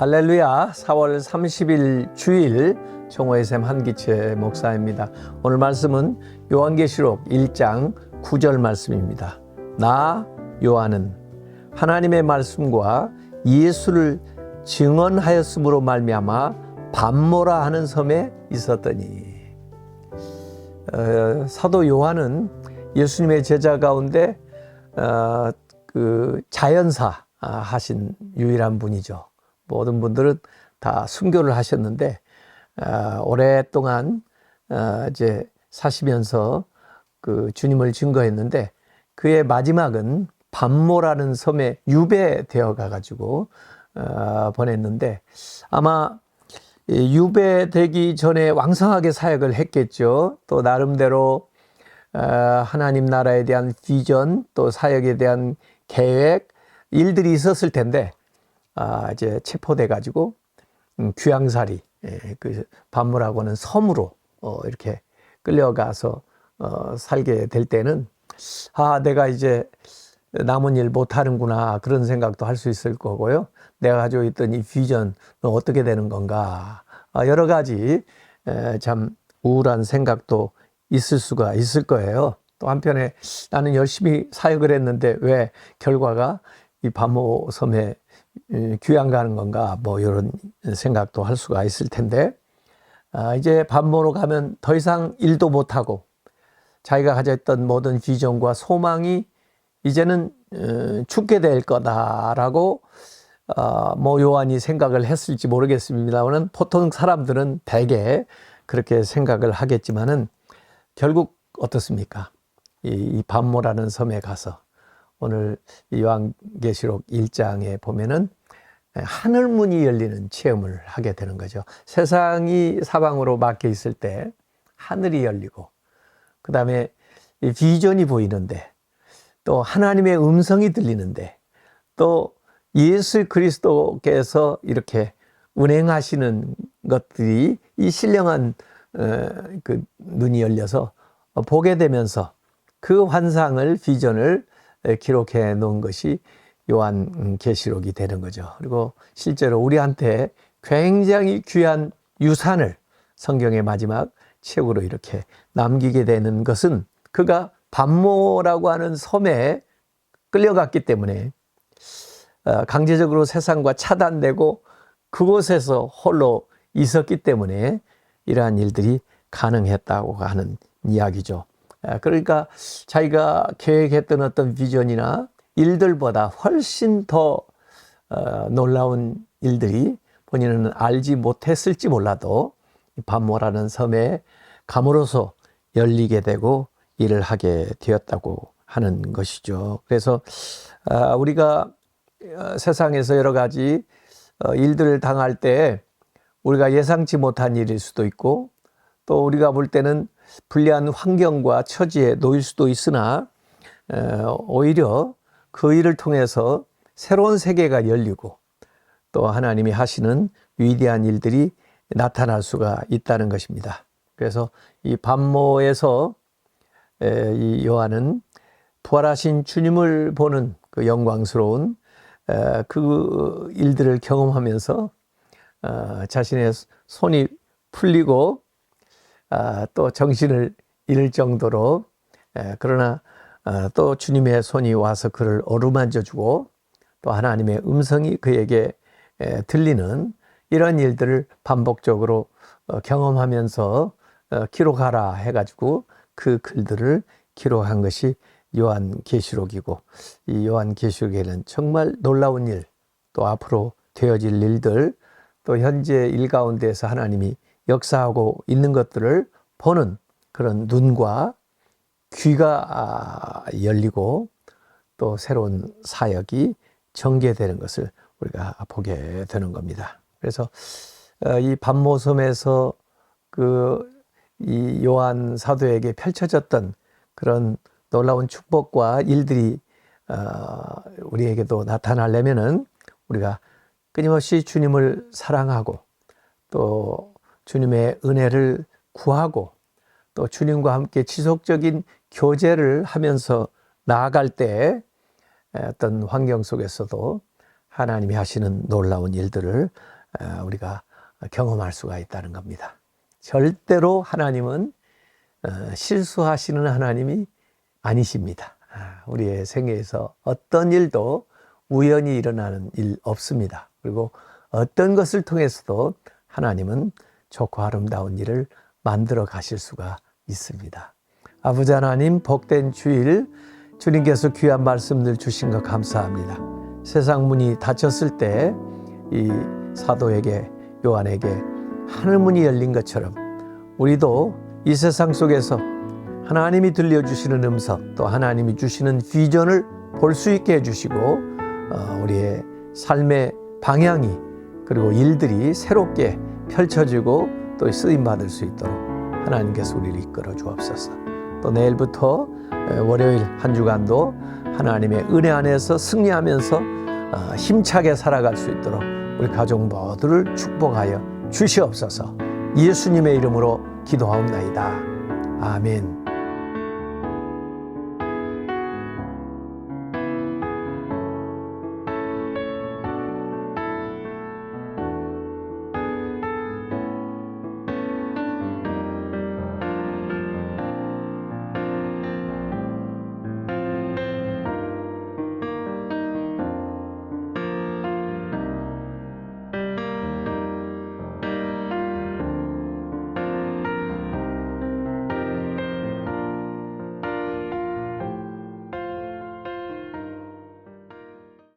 할렐루야 4월 30일 주일 정호의 샘 한기채 목사입니다. 오늘 말씀은 요한계시록 1장 9절 말씀입니다. 나 요한은 하나님의 말씀과 예수를 증언하였으므로 말미암아 밤모라 하는 섬에 있었더니 어, 사도 요한은 예수님의 제자 가운데 어, 그 자연사 아, 하신 유일한 분이죠. 모든 분들은 다 순교를 하셨는데 어, 오랫동안 어, 이제 사시면서 그 주님을 증거했는데 그의 마지막은 밤모라는 섬에 유배되어 가가지고 어, 보냈는데 아마 이 유배되기 전에 왕성하게 사역을 했겠죠. 또 나름대로 어, 하나님 나라에 대한 비전 또 사역에 대한 계획 일들이 있었을 텐데 아, 이제 체포돼 가지고 음, 귀양살이 예, 그 반물하고는 섬으로 어, 이렇게 끌려가서 어, 살게 될 때는 아 내가 이제 남은 일 못하는구나 그런 생각도 할 수 있을 거고요. 내가 가지고 있던 이 비전은 어떻게 되는 건가 아, 여러 가지 에, 참 우울한 생각도 있을 수가 있을 거예요. 또 한편에 나는 열심히 사역을 했는데 왜 결과가 이 밤모 섬에 에, 귀양 가는 건가 뭐 이런 생각도 할 수가 있을 텐데 아, 이제 밤모로 가면 더 이상 일도 못하고 자기가 가졌던 모든 비전과 소망이 이제는 어, 죽게 될 거다라고 어, 뭐 요한이 생각을 했을지 모르겠습니다만은 보통 사람들은 대개 그렇게 생각을 하겠지만은 결국 어떻습니까? 이, 이 밤모라는 섬에 가서 오늘 이 요한계시록 1장에 보면은 하늘 문이 열리는 체험을 하게 되는 거죠. 세상이 사방으로 막혀 있을 때 하늘이 열리고 그 다음에 비전이 보이는데 또 하나님의 음성이 들리는데 또 예수 그리스도께서 이렇게 운행하시는 것들이 이 신령한 어, 그 눈이 열려서 보게 되면서 그 환상을 비전을 기록해 놓은 것이 요한 계시록이 되는 거죠. 그리고 실제로 우리한테 굉장히 귀한 유산을 성경의 마지막 책으로 이렇게 남기게 되는 것은 그가 반모라고 하는 섬에 끌려갔기 때문에 어, 강제적으로 세상과 차단되고 그곳에서 홀로 있었기 때문에 이러한 일들이 가능했다고 하는 이야기죠. 아, 그러니까 자기가 계획했던 어떤 비전이나 일들보다 훨씬 더 어, 놀라운 일들이 본인은 알지 못했을지 몰라도 밤모라는 섬에 감으로써 열리게 되고 일을 하게 되었다고 하는 것이죠. 그래서 아, 우리가 어, 세상에서 여러 가지 어, 일들을 당할 때 우리가 예상치 못한 일일 수도 있고 또 우리가 볼 때는 불리한 환경과 처지에 놓일 수도 있으나 오히려 그 일을 통해서 새로운 세계가 열리고 또 하나님이 하시는 위대한 일들이 나타날 수가 있다는 것입니다. 그래서 이 밤모에서 이 요한은 부활하신 주님을 보는 그 영광스러운 그 일들을 경험하면서 어, 자신의 손이 풀리고 아, 또 정신을 잃을 정도로 그러나 어, 또 주님의 손이 와서 그를 어루만져 주고 또 하나님의 음성이 그에게 들리는 이런 일들을 반복적으로 어, 경험하면서 기록하라 해가지고 그 글들을 기록한 것이 요한 계시록이고 이 요한 계시록에는 정말 놀라운 일, 또 앞으로 되어질 일들, 또 현재 일 가운데서 하나님이 역사하고 있는 것들을 보는 그런 눈과 귀가 아, 열리고 또 새로운 사역이 전개되는 것을 우리가 보게 되는 겁니다. 그래서 어, 이 밤모섬에서 그 이 요한 사도에게 펼쳐졌던 그런 놀라운 축복과 일들이 어, 우리에게도 나타나려면은 우리가 끊임없이 주님을 사랑하고 또 주님의 은혜를 구하고 또 주님과 함께 지속적인 교제를 하면서 나아갈 때 어떤 환경 속에서도 하나님이 하시는 놀라운 일들을 어, 우리가 경험할 수가 있다는 겁니다. 절대로 하나님은 어, 실수하시는 하나님이 아니십니다. 아, 우리의 생애에서 어떤 일도 우연히 일어나는 일 없습니다. 그리고 어떤 것을 통해서도 하나님은 좋고 아름다운 일을 만들어 가실 수가 있습니다. 아버지 하나님 복된 주일 주님께서 귀한 말씀들 주신 것 감사합니다. 세상 문이 닫혔을 때 이 사도에게 요한에게 하늘 문이 열린 것처럼 우리도 이 세상 속에서 하나님이 들려주시는 음성 또 하나님이 주시는 비전을 볼 수 있게 해주시고 어, 우리의 삶의 방향이 그리고 일들이 새롭게 펼쳐지고 또 쓰임 받을 수 있도록 하나님께서 우리를 이끌어 주옵소서. 또 내일부터 에, 월요일 한 주간도 하나님의 은혜 안에서 승리하면서 어, 힘차게 살아갈 수 있도록 우리 가족 모두를 축복하여 주시옵소서. 예수님의 이름으로 기도하옵나이다. 아멘.